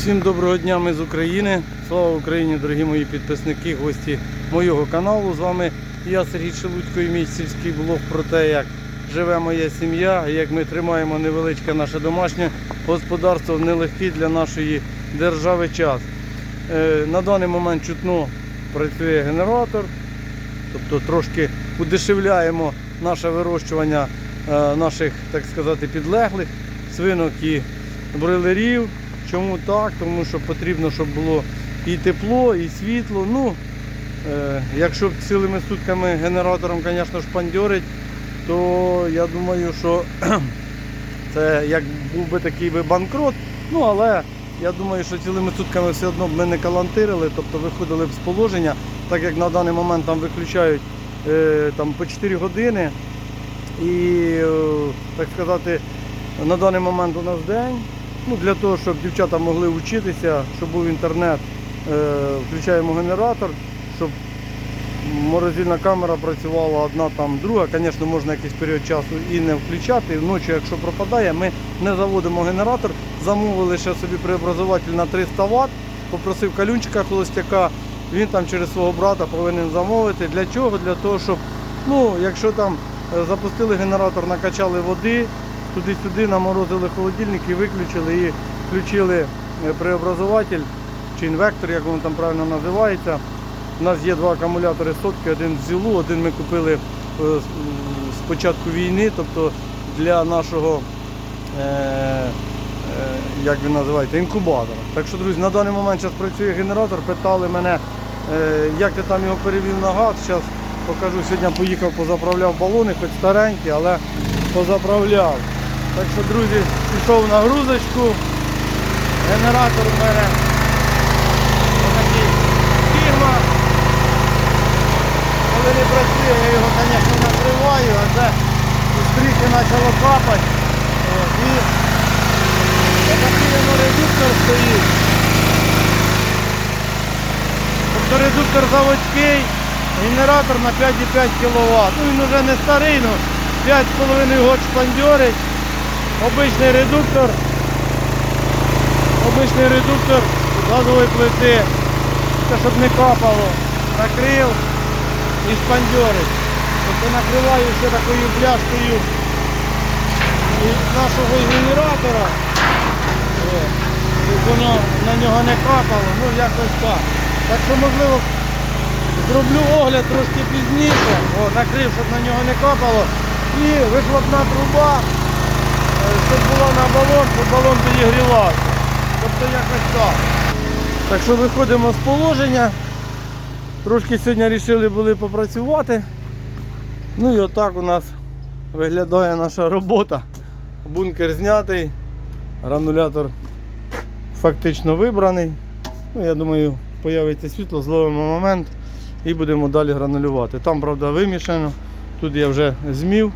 Всім доброго дня, ми з України. Слава Україні, дорогі мої підписники, гості моєго каналу. З вами я, Сергій Шелудько, і мій сільський блог про те, як живе моя сім'я, як ми тримаємо невеличке наше домашнє господарство в нелегкий для нашої держави час. Е, На даний момент чутно працює генератор, тобто трошки удешевляємо наше вирощування е, наших, так сказати, підлеглих свинок і бройлерів. Чому так? Тому що потрібно, щоб було і тепло, і світло. Ну, е, якщо цілими сутками генератором, звісно, шпандьорить, то я думаю, що це як був би такий би банкрот. Ну, але я думаю, що цілими сутками все одно б ми не калантирили, тобто виходили б з положення, так як на даний момент там виключають е, там, по 4 години. І, е, так сказати, на даний момент у нас день. Ну, для того, щоб дівчата могли вчитися, щоб був інтернет, е, включаємо генератор, щоб морозильна камера працювала одна там, друга. Звісно, можна якийсь період часу і не включати. Вночі, якщо пропадає, ми не заводимо генератор, замовили ще собі преобразователь на 300 Вт, попросив калюнчика холостяка, він там через свого брата повинен замовити. Для чого? Для того, щоб, ну, якщо там е, запустили генератор, накачали води, туди-сюди наморозили холодильник і виключили і включили е, преобразователь чи інвектор, як він там правильно називається. У нас є два акумулятори сотки, один в ЗІЛу, один ми купили е, з- початку війни, тобто для нашого, е, як він називається, інкубатора. Так що, друзі, на даний момент зараз працює генератор, питали мене, як ти там його перевів на газ. Зараз покажу, сьогодні поїхав, позаправляв балони, хоч старенькі, але позаправляв. Так що, друзі, пішов на грузочку. Генератор у мене отакий фірма. Коли не працює, я його, звісно, накриваю, а це стріхи почало капати. І отакий редуктор стоїть. Тобто редуктор заводський, генератор на 5,5 кВт. Ну він вже не старий, ну 5,5 год шпандьорить. Обичний редуктор. Обичний редуктор газової плити. Щоб не капало. Накрив і шпандьорить. Тобто накриваю ще такою пляшкою із нашого генератора. Щоб воно на нього не капало, ну якось так. Так що можливо зроблю огляд трошки пізніше. О, накрив, щоб на нього не капало. І вихлопна труба, щоб була на балон, щоб балон підігрівався. Тобто якось так. Так що виходимо з положення. Трошки сьогодні вирішили були попрацювати. Ну і отак у нас виглядає наша робота. Бункер знятий, гранулятор фактично вибраний. Ну, я думаю, появиться світло, зловимо момент і будемо далі гранулювати. Там, правда, вимішано. Тут я вже змів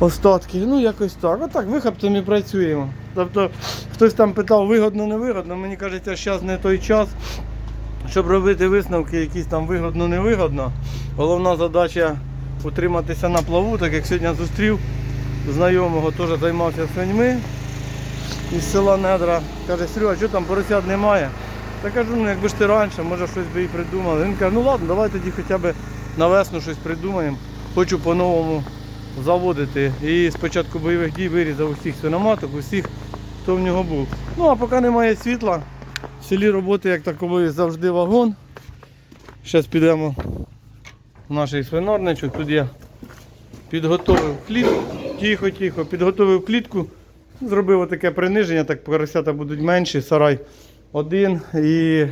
остатки. Ну, якось так. Отак, вихоптами працюємо. Тобто, хтось там питав, вигодно, не вигодно. Мені кажеться, зараз не той час, щоб робити висновки, якісь там вигодно, не вигодно. Головна задача утриматися на плаву, так як сьогодні зустрів знайомого, теж займався свиньми із села Недра. Каже, Серега, що там поросят немає? Та кажу, ну якби ж ти раніше, може щось би і придумали. Він каже, ну ладно, давай тоді хоча б на весну щось придумаємо. Хочу по-новому заводити. І з початку бойових дій вирізав усіх свиноматок, усіх, хто в нього був. Ну а поки немає світла, в селі роботи як такової завжди вагон. Зараз підемо в наш свинарничок. Тут я підготовив клітку, тихо-тихо, підготовив клітку, зробив таке приниження, так поросята будуть менші, сарай один і,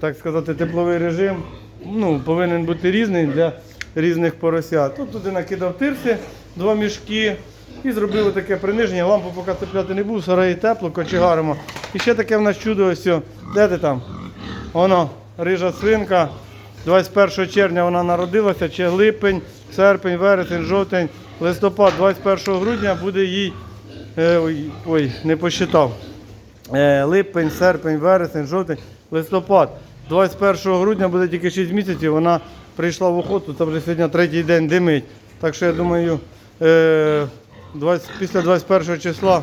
так сказати, тепловий режим ну, повинен бути різний для різних поросят. Тут туди накидав тирси, два мішки і зробив таке приниження. Лампу поки цепляти не був, в сараї тепло, кочегаримо. І ще таке в нас чудо ось. Де ти там? Воно, рижа свинка. 21 червня вона народилася, чи липень, серпень, вересень, жовтень, листопад, 21 грудня буде їй. е, ой, ой, не посчитав. Е, липень, серпень, вересень, жовтень, листопад. 21 грудня буде тільки 6 місяців, вона прийшла в охоту, там вже сьогодні третій день димить. Так що я думаю, е, 20, після 21 числа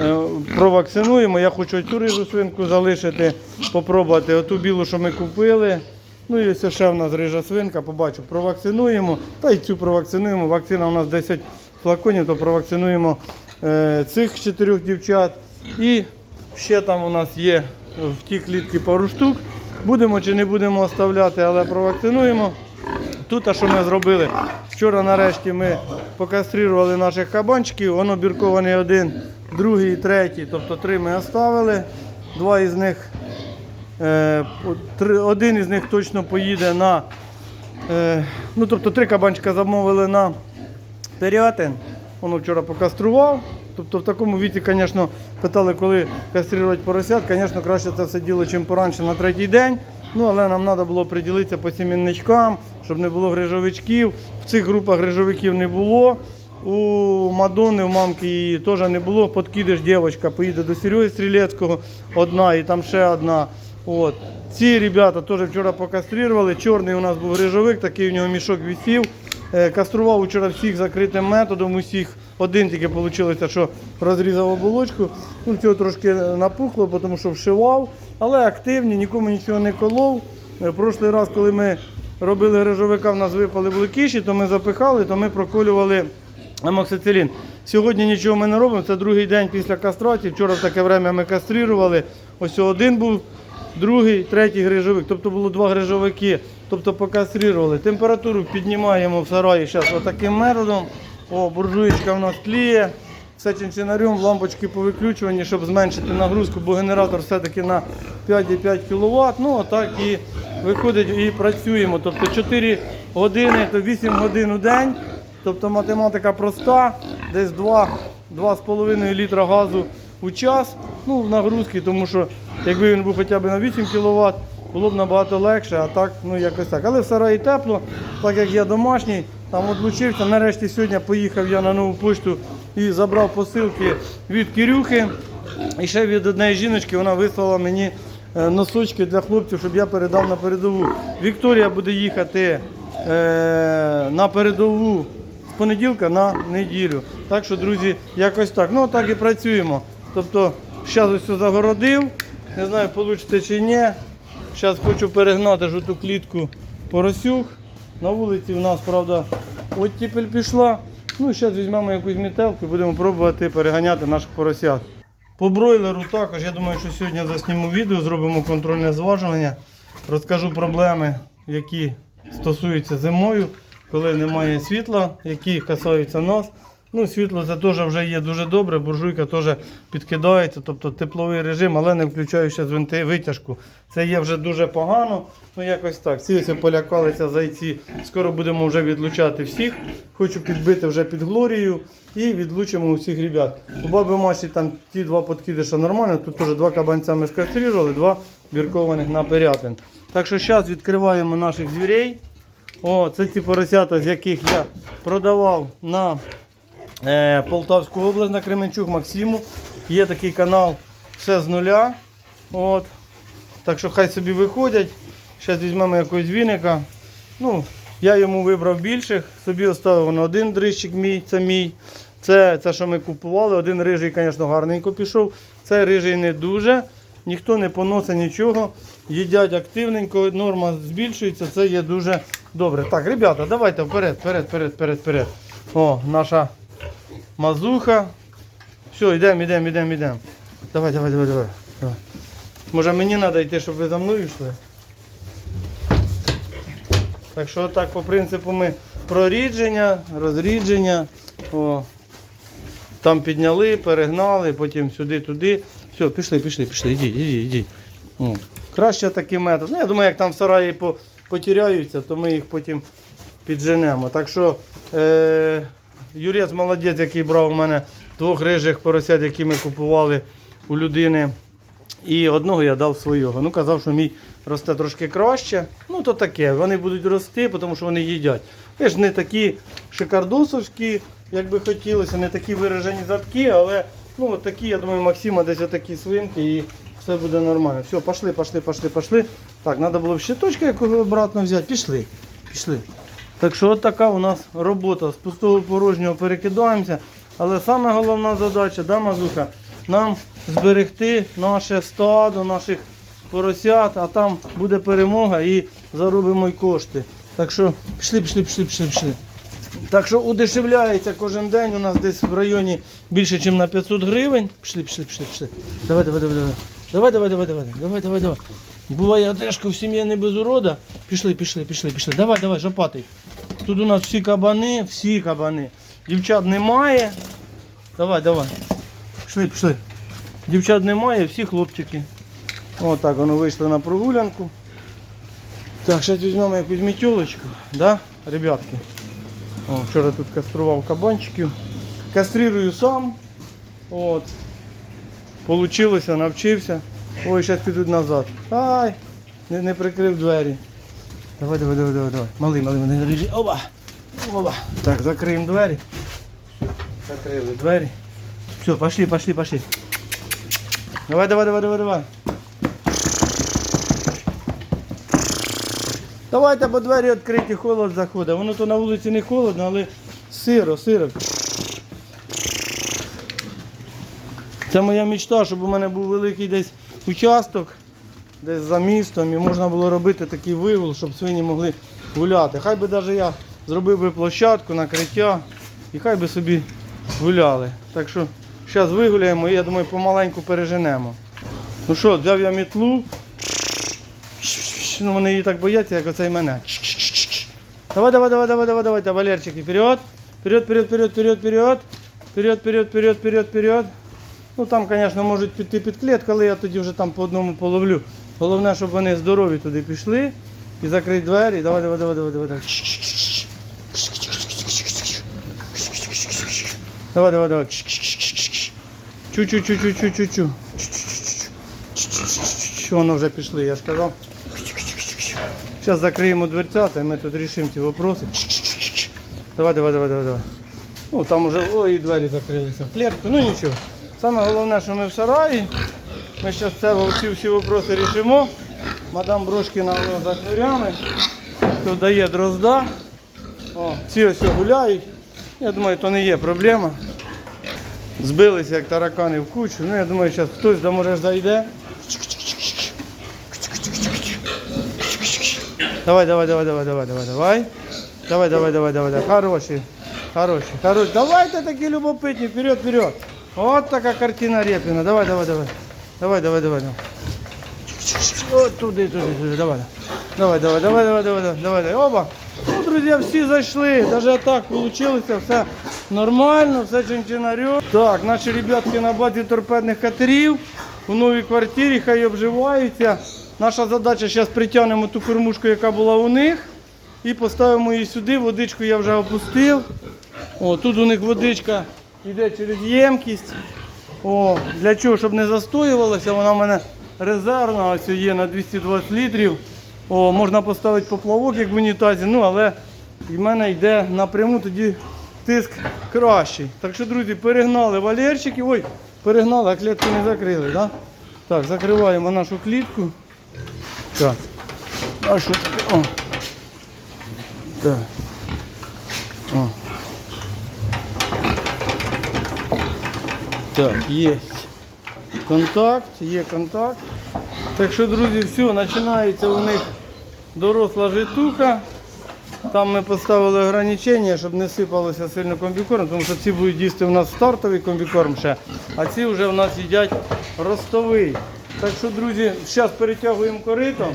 е, провакцинуємо. Я хочу цю рижу свинку залишити, попробувати оту білу, що ми купили. Ну і ось ще в нас рижа свинка, побачу, провакцинуємо. Та й цю провакцинуємо. Вакцина у нас 10 флаконів, то провакцинуємо е, цих чотирьох дівчат. І ще там у нас є в ті клітки пару штук. Будемо чи не будемо оставляти, але провакцинуємо. Тут, а що ми зробили? Вчора нарешті ми покастрирували наших кабанчиків. Воно біркований один, другий, третій. Тобто три ми оставили. Два із них, е, один із них точно поїде на. Е, ну, тобто три кабанчика замовили на Терятин. Воно вчора покастрував. Тобто в такому віці, звісно, питали, коли каструвати поросят. Звісно, краще це все діло, чим поранше на третій день. Ну, але нам треба було приділитися по сімінничкам, щоб не було грижовичків. В цих групах грижовиків не було. У Мадони, у мамки її теж не було. Подкидиш дівчинка, поїде до Сереги Стрілецького, одна і там ще одна. От. Ці ребята теж вчора покастрували. Чорний у нас був грижовик, такий у нього мішок висів. Е, Кастрував вчора всіх закритим методом, усіх. Один тільки вийшло, що розрізав оболочку. Ну, цього трошки напухло, тому що вшивав, але активні, нікому нічого не колов. Е, Прошлий раз, коли ми робили грижовика, в нас випали були киші, то ми запихали, то ми проколювали амоксицилін. Сьогодні нічого ми не робимо, це другий день після кастрації. Вчора в таке время ми кастрирували. Ось один був, другий, третій грижовик. Тобто було два грижовики, тобто покастрирували. Температуру піднімаємо в сараї зараз отаким методом. О, буржуєчка в нас тліє. Все чинчинарем, лампочки повиключувані, щоб зменшити нагрузку, бо генератор все-таки на 5,5 кВт. Ну, отак і виходить і працюємо. Тобто 4 години, то 8 годин у день. Тобто математика проста, десь 2, 2,5 літра газу у час. Ну, в нагрузки, тому що якби він був хоча б на 8 кВт, було б набагато легше, а так, ну якось так. Але в сараї тепло, так як я домашній, там одлучився. Нарешті сьогодні поїхав я на нову пошту і забрав посилки від Кирюхи. І ще від однієї жіночки вона вислала мені е, носочки для хлопців, щоб я передав на передову. Вікторія буде їхати е, на передову з понеділка на неділю. Так що, друзі, якось так. Ну, так і працюємо. Тобто, зараз все загородив, не знаю, вийде чи ні. Зараз хочу перегнати жовту клітку поросюх. На вулиці у нас, правда, оттепель пішла. Ну, зараз візьмемо якусь мітелку і будемо пробувати переганяти наших поросят. По бройлеру також, я думаю, що сьогодні засніму відео, зробимо контрольне зважування. Розкажу проблеми, які стосуються зимою, коли немає світла, які касаються нас. Ну, світло це теж вже є дуже добре, буржуйка теж підкидається, тобто тепловий режим, але не включаючи з винти- витяжку. Це є вже дуже погано. Ну якось так. Всі полякалися зайці. Скоро будемо вже відлучати всіх. Хочу підбити вже під Глорію і відлучимо усіх ребят. У баби Маші там ті два подкидиша нормально, тут теж два кабанця ми скастрирували, два біркованих на перятин. Так що зараз відкриваємо наших звірей. О, це ці поросята, з яких я продавав на Полтавську область на Кременчук Максиму. Є такий канал все з нуля. От. Так що хай собі виходять. Зараз візьмемо якогось віника. Ну, я йому вибрав більших, собі оставив один дрищик мій, це мій. Це, це, що ми купували. Один рижий, звісно, гарненько пішов. Цей рижий не дуже. Ніхто не поносить нічого. Їдять активненько, норма збільшується, це є дуже добре. Так, ребята, давайте вперед, вперед, вперед, вперед, вперед. О, наша мазуха. Все, йдемо, йдемо, йдемо, йдемо. Давай, давай, давай, давай. давай. Може мені треба йти, щоб ви за мною йшли? Так що так по принципу ми прорідження, розрідження. О. Там підняли, перегнали, потім сюди, туди. Все, пішли, пішли, пішли, ідіть, ідіть, ідіть. О. Краще такий метод. Ну, я думаю, як там в сараї по- потеряються, то ми їх потім підженемо. Так що е, Юрець молодець, який брав у мене двох рижих поросят, які ми купували у людини. І одного я дав свого. Ну, казав, що мій росте трошки краще. Ну, то таке. Вони будуть рости, тому що вони їдять. Ви ж не такі шикардосовські, як би хотілося, не такі виражені задки, але ну, от такі, я думаю, Максима десь отакі свинки і все буде нормально. Все, пішли, пішли, пішли, пішли. Так, треба було б ще точку якого обратно взяти. Пішли. Пішли. Так що от така у нас робота. З пустого порожнього перекидаємося. Але саме головна задача, да, Мазуха, нам зберегти наше стадо, наших поросят, а там буде перемога і заробимо й кошти. Так що пішли, пішли, пішли, пішли, пішли. Так що удешевляється кожен день у нас десь в районі більше, ніж на 500 гривень. Пішли, пішли, пішли, пішли. Давай, давай, давай, давай. Давай, давай, давай, давай, давай, давай, давай. Буває одежка в сім'ї не без урода. Пішли, пішли, пішли, пішли. Давай, давай, жопатий. Тут у нас всі кабани, всі кабани. Дівчат немає. Давай, давай. Пішли, пішли. Дівчат немає, всі хлопчики. Отак воно вийшли на прогулянку. Так, зараз візьмемо якусь мітьолочку, да, ребятки? О, вчора тут кастрував кабанчиків. Кастрирую сам. От. Получилося, навчився. Ой, зараз підуть назад. Ай, не, не прикрив двері. Давай, давай, давай, давай, давай. Малий, малий, малий, режи. Оба! Оба. Так, закриємо двері. Закрили двері. Все, пошли, пошли, пошли. Давай, давай, давай, давай, давай. Давайте, бо двері відкриті, холод заходить. Воно то на вулиці не холодно, але сиро, сиро. Це моя мечта, щоб у мене був великий десь участок, десь за містом, і можна було робити такий вигул, щоб свині могли гуляти. Хай би навіть я зробив би площадку, накриття, і хай би собі гуляли. Так що зараз вигуляємо і я думаю, помаленьку переженемо. Ну що, взяв я мітлу. Ну, вони її так бояться, як оцей мене. Давай, давай, давай, давай, давай, давай, Валерчики, вперед. Вперед, вперед, вперед, вперед, вперед. Вперед, вперед, вперед, вперед, вперед. Ну там, звісно, можуть піти під клітку, але я тоді вже там по одному половлю. Головне, щоб вони здорові туди пішли і закрити двері. Давай, давай, давай, давай, давай. давай. Давай, давай. Чу-чу-чу-чу-чу-чу-чу. Воно вже пішли, я ж казав. Зараз закриємо дверцята і ми тут рішимо ці вопроси. Давай, давай, давай, давай, давай. Ну там уже ой, двері закрилися. Клетку, ну нічого. Саме головне, що ми в сараї. Ми зараз це ці всі вопроси рішимо. Мадам Брошкіна за дверями. Тут дає дрозда. О, ці ось гуляють. Я думаю, то не є проблема. Збилися як таракани в кучу. Ну, я думаю, зараз хтось да може зайде. Давай, давай, давай, давай, давай, давай, давай. Давай, давай, давай, давай, давай. Хороший. Хороший, хороший. Давайте такі любопитні, вперед, вперед. От така картина Репіна. Давай, давай, давай. Давай, давай, давай, давай. От туди, туди, туди. Давай. Давай, давай, давай, давай, давай, давай, давай, давай. Оба. Ну, друзі, всі зайшли. Даже так вийшло, все нормально, все чинчинарю. Так, наші ребятки на базі торпедних катерів у новій квартирі, хай обживаються. Наша задача зараз притягнемо ту кормушку, яка була у них, і поставимо її сюди. Водичку я вже опустив. О, тут у них водичка йде через ємкість. О, для чого, щоб не застоювалося, вона в мене резервна, ось є на 220 літрів. О, можна поставити поплавок, як в унітазі, ну але в мене йде напряму тоді тиск кращий. Так що, друзі, перегнали валерчики. Ой, перегнали, а клітку не закрили. Да? Так, закриваємо нашу клітку. Так. А що? О. Так. О. Так, є контакт, є контакт. Так що, друзі, все, починається у них доросла житуха. Там ми поставили ограничення, щоб не сипалося сильно комбікорм, тому що ці будуть їсти у нас стартовий комбікорм ще, а ці вже у нас їдять ростовий. Так що, друзі, зараз перетягуємо корито.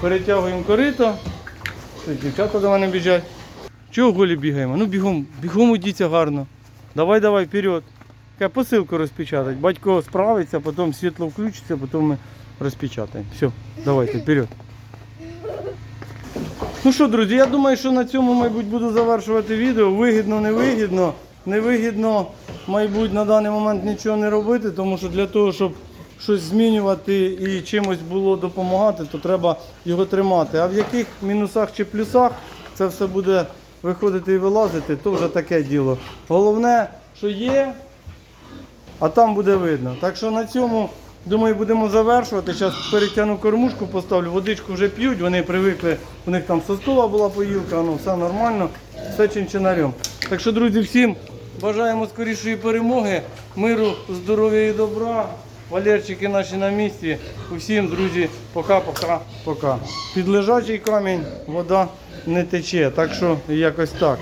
Перетягуємо корито. Дівчата до мене біжать. Чого голі бігаємо? Ну бігом, бігом удіться гарно. Давай, давай, вперед. Посилку розпечатати. Батько справиться, потім світло включиться, потім ми розпечатаємо. Все, давайте, вперед. Ну що, друзі, я думаю, що на цьому, мабуть, буду завершувати відео. Вигідно, невигідно. Невигідно, мабуть, на даний момент нічого не робити, тому що для того, щоб щось змінювати і чимось було допомагати, то треба його тримати. А в яких мінусах чи плюсах це все буде виходити і вилазити, то вже таке діло. Головне, що є, а там буде видно. Так що на цьому, думаю, будемо завершувати. Зараз перетягну кормушку, поставлю, водичку вже п'ють, вони привикли, у них там соскова була поїлка, ну все нормально, все чинчинарем. Так що, друзі, всім бажаємо скорішої перемоги, миру, здоров'я і добра. Валерчики наші на місці. Усім, друзі, пока-пока-пока. Під лежачий камінь вода не тече, так що якось так.